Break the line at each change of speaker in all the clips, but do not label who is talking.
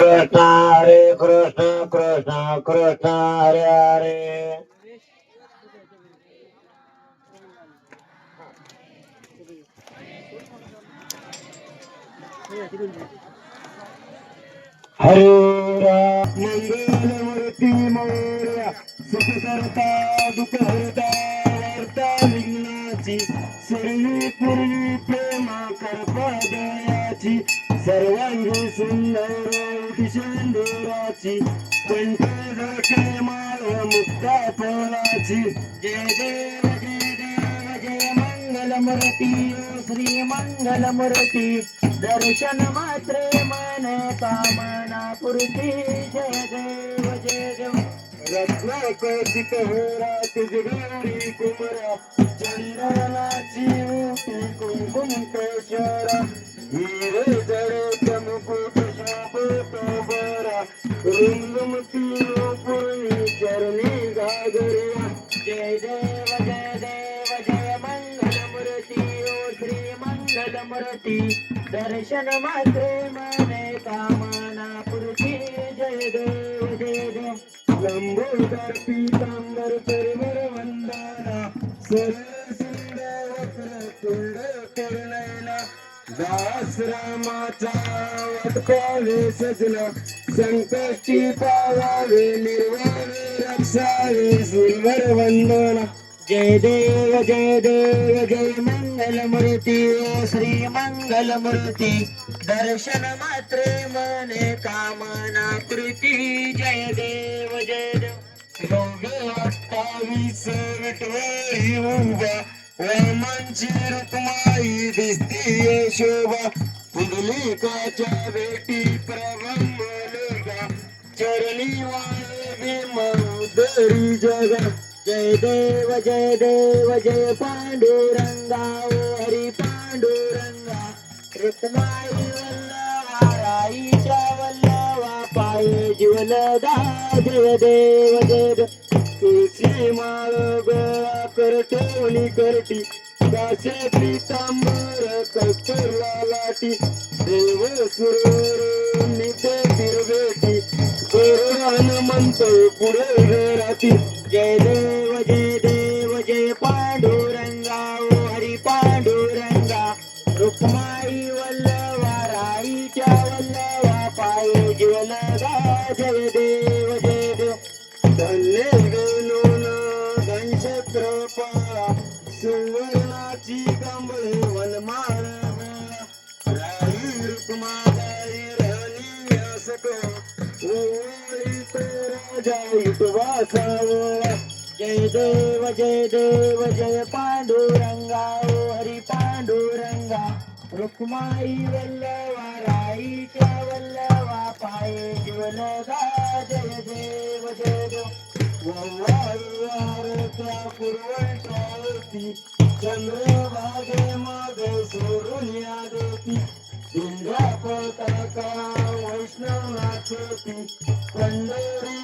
कृष्ण हरे कृष्ण कृष्ण कृष्ण हरे हरे हरे मंगल मूर्ती मोर्या सुख करता दुःख हरता वार्ता विघ्नाची सर्वी पूर्वी प्रेमा करता दयाची सर्वांगी सुंदर माळ मुक्ता जय देव जय देव जय मंगल मूर्ती श्री मंगल मूर्ती दर्शन मात्रे मन कामना पुरती जय देव जय देव. रत्नाकर्षित होरा तुझगरी कुमरा. चंदनाची कुंकुम केशरा. हिरे रुंगमती पूर्वी चरणी गागरिया जय देव जय देव जय मंगल मूर्ती ओ श्री मंगल मूर्ती दर्शन मात्रे मने कामना पूर्ती जय देव जय देव लंबोदर पीतांबर परिमर वंदना सरळ सुंदर वक्र तुंड करुणैना दास रामाचा वाटपावे सजला संकष्टी पावावे निर्वावे रक्षावे सुंदर वंदना. जय देव जय देव जय मंगल मूर्ती ओ श्री मंगल मूर्ती दर्शन मात्रे मने कामना कृती. जय देव जय देव. योगे अठ्ठावीस विठवरी उभा वामांची रुक्माई दिसतीये शोभा. पुंडलिकाच्या भेटी प्रबंध चरणी वाळे जग जय देव जय देव जय पांडुरंगा. ओ हरी पांडुरंगा. रुक्माई वल्लवा राईच्या वल्लवा पाये जीवलदा जय देव जय देव तुळशी माळ गोळा करटोनी करटी दासे पीतांबर कस्तुरला लाटी देव सुरू निते फिर गरुड हनुमंत पुढे घराती जय देव जय देव जय पांडुरंगा ओ हरी पांडुरंगा. रुक्माई वल्लवा राईच्या वल्लवा पाये जीवलगा जय देव जय देव. धन्य राजा जय देव जय देव जय पांडुरंगा ओ हरी पांडुरंगा. रुक्माई वल्लवा राईच्या वल्लवा पाये जीवलगा जय देव जय देव. वल्लारत्या पुरवठावरती चंद्रभागे मागे सोडून या देती. इंद्रा पताका वैष्णव नाचती पंढरीचा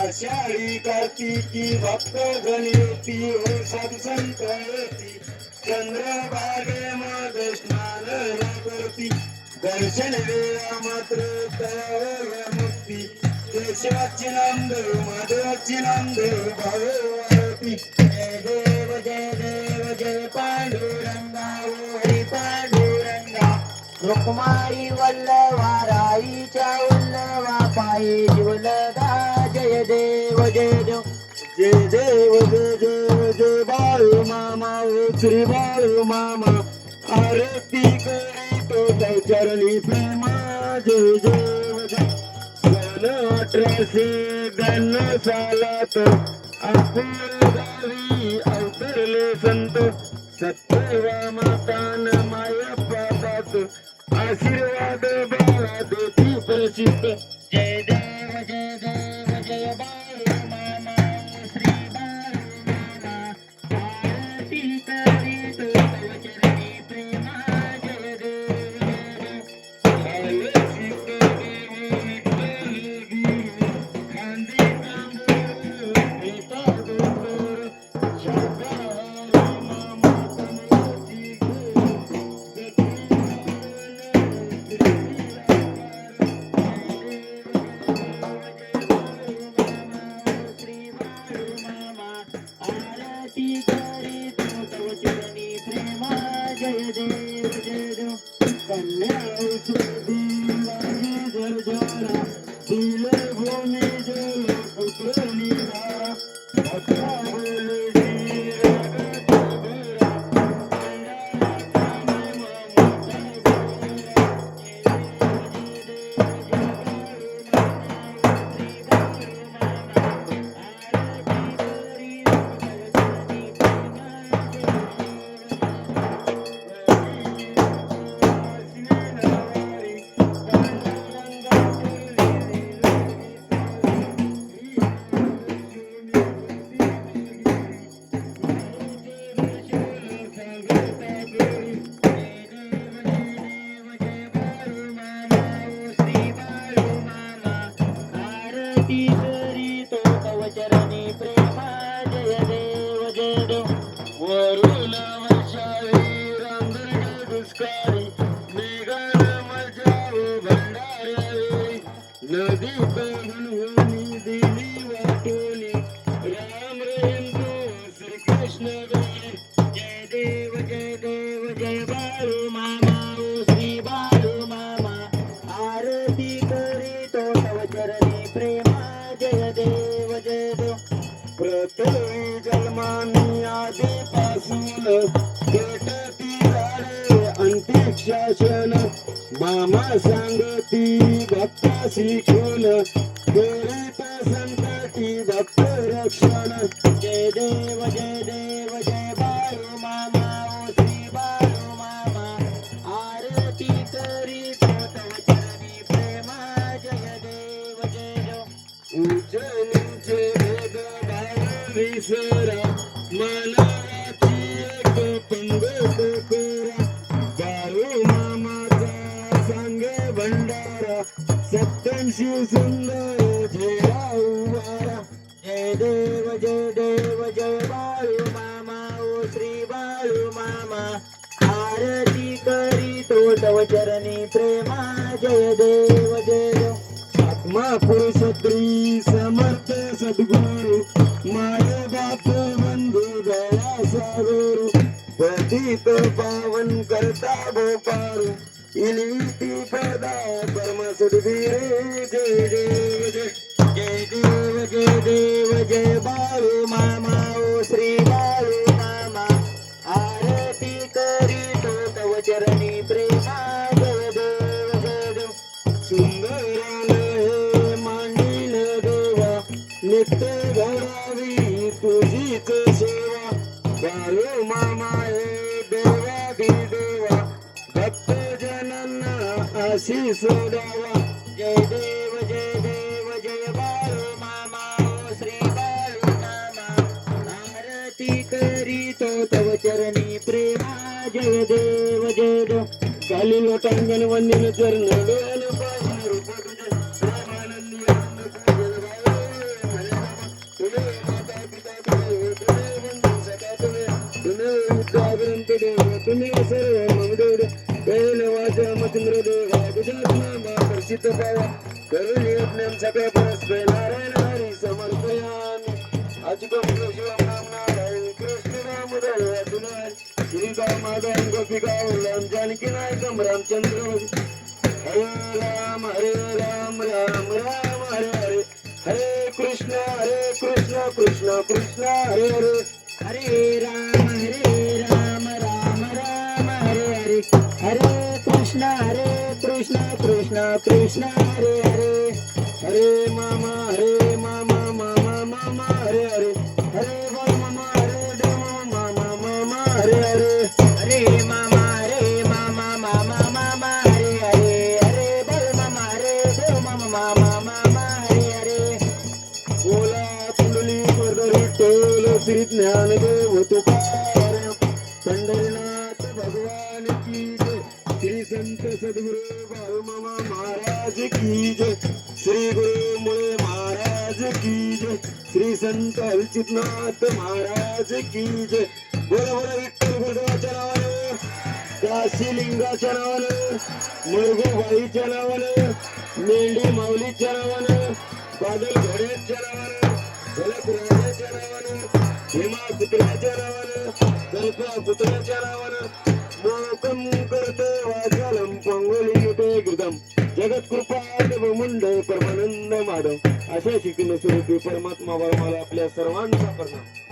आषाढी कार्तिकी भक्त गणेती हो साधू संत येती चंद्रभागे मग स्नान न करती दर्शन वेळा मात्र तयावर मुक्ती केशवाची नांद माधवाची नांद भावती कुमारी वल्लवा राईच्या वल्लवा पायी जीवलगा जय देव जय देव. जय देव जय देव जय बाळू मामा श्री बाळू मामा. आरती करीतो चरणी प्रेमा जय देव जय. सन अठराशे ब्याण्णव सालात अपूर गावी अवतरले संत. सत्यवा माता मायप्पा आशीर्वाद बाळा देती प्रसिद्ध सांगती भक्त शिकून करीत संकटी भक्त रक्षण. देव चरणी प्रेमा जय देव जय आत्मा पुरुषत्री समर्थ सद्गुरु माय बाप बंधू दया सागरू पतित पावन करता गोपारू इली सेवा मामा हे देवा देवा भक्त जनांना आशीष द्यावा जय देव जय देव जय बाळू मामा ओ श्री बाळू मामा. आरती करीतो तव चरणी प्रेमा जय देव जय देव. काली लोटांगण वंदिन चरण तुम्ही सर्व मम देव कैल वाचा मचंद्र देवा तुझ्याच नामा कर्षित पावा करुण यज्ञम सगळे परस्पर नारायण हरी समर्पयामी अजिकम शिवम नाम नारायण कृष्ण नाम दयातुनाय श्रीराम माधव गोपिका राम जानकी नायकम रामचंद्र हरे राम हरे राम राम राम हरे हरे हरे कृष्ण हरे कृष्ण कृष्ण कृष्ण हरे हरे हरे राम। कृष्ण हरे हरे हरे मामा हरे मामा मामा मामा हरे हरे हरे बोल मामा हरे देव मामा मामा हरे हरे हरे मामा हरे मामा मामा मामा हरे हरे हरे बोल मामा हरे देव मामा मामा मामा हरे हरे। बोला पुंडली वरदरी टोल श्री ज्ञानदेव तुका की जय। श्री संत हरिचितनाथ महाराज की जय। बोला बोला विठ्ठल गुरुदेवाच्या नावानं काशीलिंगाच्या नावानं मुरगूबाईच्या नावानं मेंढी माऊलीच्या नावानं बादल घोड्याच्या नावानं झलक राजाच्या नावानं हिमा पुतळ्याच्या नावानं कल्पा पुतळ्याच्या नावानं मोकम अशा शिकून स्वरूपी परमात्मा मला आपल्या सर्वांचा परिणाम.